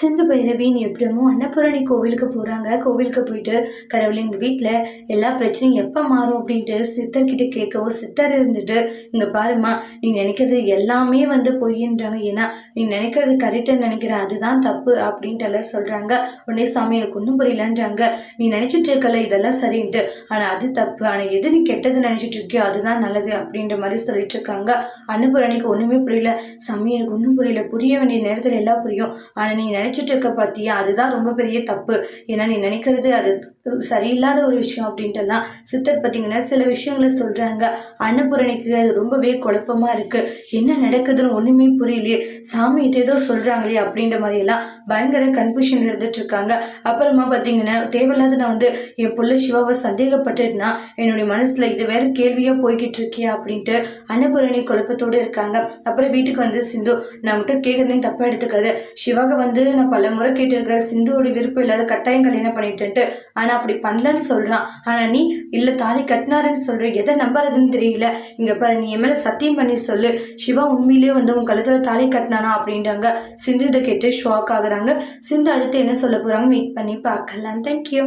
சிந்து நீ எப்படிமோ அன்னபூரணி கோவிலுக்கு போகிறாங்க கோவிலுக்கு போயிட்டு கடவுள் எங்கள் வீட்டில் எல்லா பிரச்சனையும் எப்போ மாறும் அப்படின்ட்டு சித்தர்கிட்ட கேட்கவும் சித்தர் இருந்துட்டு இங்கே பாருமா நீ நினைக்கிறது எல்லாமே வந்து பொய்ன்றாங்க. ஏன்னா நீ நினைக்கிறது கரெக்டாக நினைக்கிற அதுதான் தப்பு அப்படின்ட்டு எல்லாம் சொல்கிறாங்க உடனே சாமி எனக்கு ஒன்றும் புரியலன்றாங்க. நீ நினச்சிட்டு இருக்கல இதெல்லாம் சரின்ட்டு. ஆனால் அது தப்பு. ஆனால் எது நீ கெட்டது நினச்சிட்டு இருக்கியோ அதுதான் நல்லது அப்படின்ற மாதிரி சொல்லிட்டு இருக்காங்க. அன்னபூரணிக்கு ஒன்றுமே புரியல. சாமி எனக்கு ஒன்றும் புரியல. புரிய வேண்டிய நேரத்தில் எல்லாம் புரியும். ஆனால் நீ நினச்சிட்டு இருக்க பார்த்தியா அதுதான் ரொம்ப பெரிய தப்பு. ஏன்னா நீ நினைக்கிறது அது சரியில்லாத ஒரு விஷயம் அப்படின்ட்டுலாம் சித்தர் பார்த்தீங்கன்னா சில விஷயங்களை சொல்கிறாங்க அன்னபூரணிக்கு அது ரொம்பவே குழப்பமாக இருக்குது என்ன நடக்குதுன்னு ஒன்றுமே புரியலையே. சாமிகிட்ட ஏதோ சொல்கிறாங்களே அப்படின்ற மாதிரியெல்லாம் பயங்கர கன்ஃபியூஷன் இருந்துட்டு இருக்காங்க அப்புறமா பார்த்தீங்கன்னா தேவையில்லாத நான் வந்து என் பிள்ளை சிவாவை சந்தேகப்பட்டுனா என்னுடைய மனசில் இது வேற கேள்வியாக போய்கிட்டு இருக்கியா அப்படின்ட்டு அன்னபூரணி குழப்பத்தோடு இருக்காங்க. அப்புறம் வீட்டுக்கு வந்து சிந்து நான் மட்டும் கேட்குறதையும் தப்பாக எடுத்துக்காது. சிவாக வந்து நான் பல முறை கேட்டிருக்கிற சிந்துவோட விருப்பம் இல்லாத கட்டாயம் கல்யாணம் பண்ணிட்டு ஆனால் அப்படி பண்ணலன்னு சொல்கிறான் ஆனால் நீ இல்லை தாலி கட்டினாருன்னு சொல்கிற எதை நம்புறதுன்னு தெரியல. இங்கே பாரு நீ என் மேலே சத்தியம் பண்ணி சொல்லு. சிவா உண்மையிலேயே வந்து உன் கழுத்தில் தாலி கட்டினானா அப்படின்றாங்க. சிந்து இதை கேட்டு ஷாக் ஆகுறாங்க. சிந்து அடுத்து என்ன சொல்ல போகிறாங்க வெயிட் பண்ணி பார்க்கலாம். தேங்க்யூ